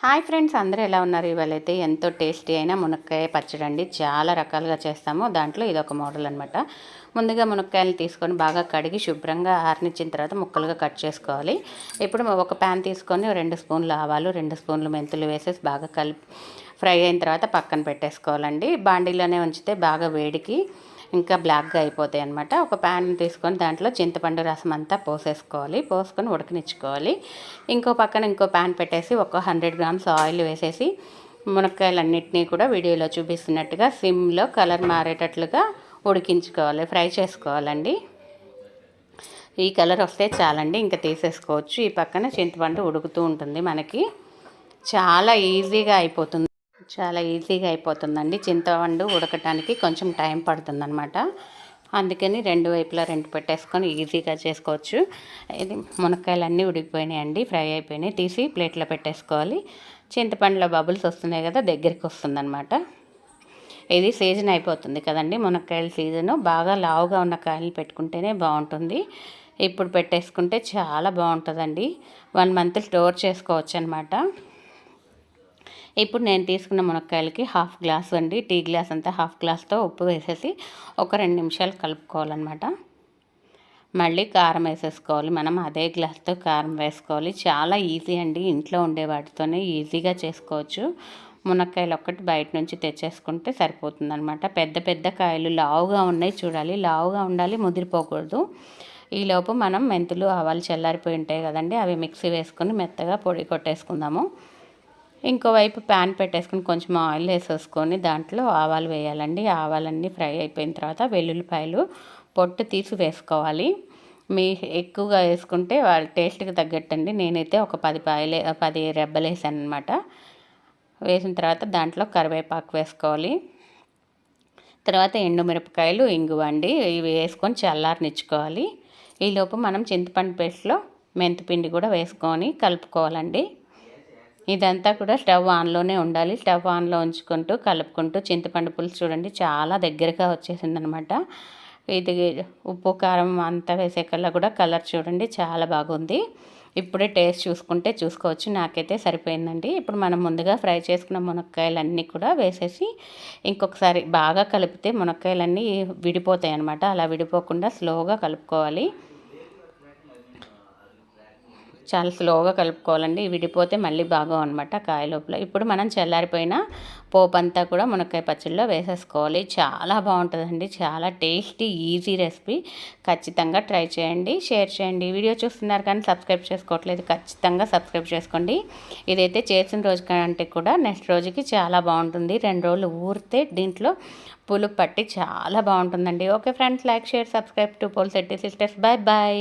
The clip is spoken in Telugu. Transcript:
హాయ్ ఫ్రెండ్స్ అందరూ ఎలా ఉన్నారు? ఇవాళైతే ఎంతో టేస్టీ అయిన మునక్కాయ పచ్చడి అండి. చాలా రకాలుగా చేస్తాము. దాంట్లో ఇది ఒక మోడల్ అనమాట ముందుగా మునక్కాయలు తీసుకొని బాగా కడిగి శుభ్రంగా ఆరనిచ్చిన తర్వాత ముక్కలుగా కట్ చేసుకోవాలి. ఇప్పుడు ఒక ప్యాన్ తీసుకొని రెండు స్పూన్లు ఆవాలు రెండు స్పూన్లు మెంతులు వేసేసి బాగా కలిపి ఫ్రై అయిన తర్వాత పక్కన పెట్టేసుకోవాలండి. బాండీలోనే ఉంచితే బాగా వేడికి ఇంకా బ్లాక్గా అయిపోతాయి అనమాట ఒక ప్యాన్ తీసుకొని దాంట్లో చింతపండు రసం అంతా పోసేసుకోవాలి. పోసుకొని ఉడకనిచ్చుకోవాలి. ఇంకో పక్కన ఇంకో ప్యాన్ పెట్టేసి ఒక హండ్రెడ్ గ్రామ్స్ ఆయిల్ వేసేసి మునక్కాయలన్నింటినీ కూడా వీడియోలో చూపిస్తున్నట్టుగా సిమ్లో కలర్ మారేటట్లుగా ఉడికించుకోవాలి. ఫ్రై చేసుకోవాలండి. ఈ కలర్ వస్తే చాలండి. ఇంకా తీసేసుకోవచ్చు. ఈ పక్కన చింతపండు ఉడుకుతూ ఉంటుంది మనకి. చాలా ఈజీగా అయిపోతుంది. చాలా ఈజీగా అయిపోతుందండి. చింతపండు ఉడకటానికి కొంచెం టైం పడుతుందన్నమాట. అందుకని రెండు వైపులా రెండు పెట్టేసుకొని ఈజీగా చేసుకోవచ్చు. ఇది మునక్కాయలు అన్నీ ఉడికిపోయినాయండి ఫ్రై అయిపోయినాయి. తీసి ప్లేట్లో పెట్టేసుకోవాలి. చింతపండులో బబుల్స్ వస్తున్నాయి కదా దగ్గరికి వస్తుందన్నమాట. ఇది సీజన్ అయిపోతుంది కదండి. మునక్కాయల సీజను బాగా లావుగా ఉన్న కాయలు పెట్టుకుంటేనే బాగుంటుంది. ఇప్పుడు పెట్టేసుకుంటే చాలా బాగుంటుందండి. వన్ మంత్ స్టోర్ చేసుకోవచ్చు అనమాట ఇప్పుడు నేను తీసుకున్న మునక్కాయలకి హాఫ్ గ్లాస్ అండి. టీ గ్లాస్ అంతా హాఫ్ గ్లాస్తో ఉప్పు వేసేసి ఒక రెండు నిమిషాలు కలుపుకోవాలన్నమాట. మళ్ళీ కారం వేసేసుకోవాలి. మనం అదే గ్లాస్తో కారం వేసుకోవాలి. చాలా ఈజీ అండి. ఇంట్లో ఉండే వాటితోనే ఈజీగా చేసుకోవచ్చు. మునక్కాయలు ఒక్కటి బయట నుంచి తెచ్చేసుకుంటే సరిపోతుందనమాట పెద్ద పెద్ద కాయలు లావుగా ఉన్నాయి చూడాలి. లావుగా ఉండాలి ముదిరిపోకూడదు. ఈలోపు మనం మెంతులు ఆవాలు చల్లారిపోయి ఉంటాయి కదండి. అవి మిక్సీ వేసుకొని మెత్తగా పొడి కొట్టేసుకుందాము. ఇంకోవైపు ప్యాన్ పెట్టేసుకుని కొంచెం ఆయిల్ వేసేసుకొని దాంట్లో ఆవాలు వేయాలండి. ఆవాలన్నీ ఫ్రై అయిపోయిన తర్వాత వెల్లుల్లిపాయలు పొట్టు తీసి వేసుకోవాలి. మీ ఎక్కువగా వేసుకుంటే వాళ్ళ టేస్ట్కి తగ్గట్టండి. నేనైతే ఒక పది పాయలే పది రెబ్బలు వేసాను అనమాట వేసిన తర్వాత దాంట్లో కరివేపాకు వేసుకోవాలి. తర్వాత ఎండుమిరపకాయలు ఇంగువ అండి. ఇవి వేసుకొని చల్లారనిచ్చుకోవాలి. ఈలోపు మనం చింతపండు పేస్ట్లో మెంతిపిండి కూడా వేసుకొని కలుపుకోవాలండి. ఇదంతా కూడా స్టవ్ ఆన్లోనే ఉండాలి. స్టవ్ ఆన్లో ఉంచుకుంటూ కలుపుకుంటూ చింతపండు పులుసు చూడండి చాలా దగ్గరగా వచ్చేసింది అనమాట ఇది ఉప్పు కారం అంతా వేసే కల్లా కూడా కలర్ చూడండి చాలా బాగుంది. ఇప్పుడే టేస్ట్ చూసుకుంటే చూసుకోవచ్చు నాకైతే సరిపోయిందండి. ఇప్పుడు మనం ముందుగా ఫ్రై చేసుకున్న మునక్కాయలన్నీ కూడా వేసేసి ఇంకొకసారి బాగా కలిపితే మునక్కాయలన్నీ విడిపోతాయి అనమాట అలా విడిపోకుండా స్లోగా కలుపుకోవాలి. చాలా స్లోగా కలుపుకోవాలండి. విడిపోతే మళ్ళీ బాగా అనమాట కాయ లోపల. ఇప్పుడు మనం చల్లారిపోయిన పోపు అంతా కూడా మునక్కాయ పచ్చడిలో వేసేసుకోవాలి. చాలా బాగుంటుందండి. చాలా టేస్టీ ఈజీ రెసిపీ. ఖచ్చితంగా ట్రై చేయండి షేర్ చేయండి. వీడియో చూస్తున్నారు కానీ సబ్స్క్రైబ్ చేసుకోవట్లేదు ఖచ్చితంగా సబ్స్క్రైబ్ చేసుకోండి. ఇదైతే చేసిన రోజు కంటే కూడా నెక్స్ట్ రోజుకి చాలా బాగుంటుంది. రెండు రోజులు ఊరితే దీంట్లో పులుపు పట్టి చాలా బాగుంటుందండి. Okay friends like share subscribe to Polisetti sisters. Bye bye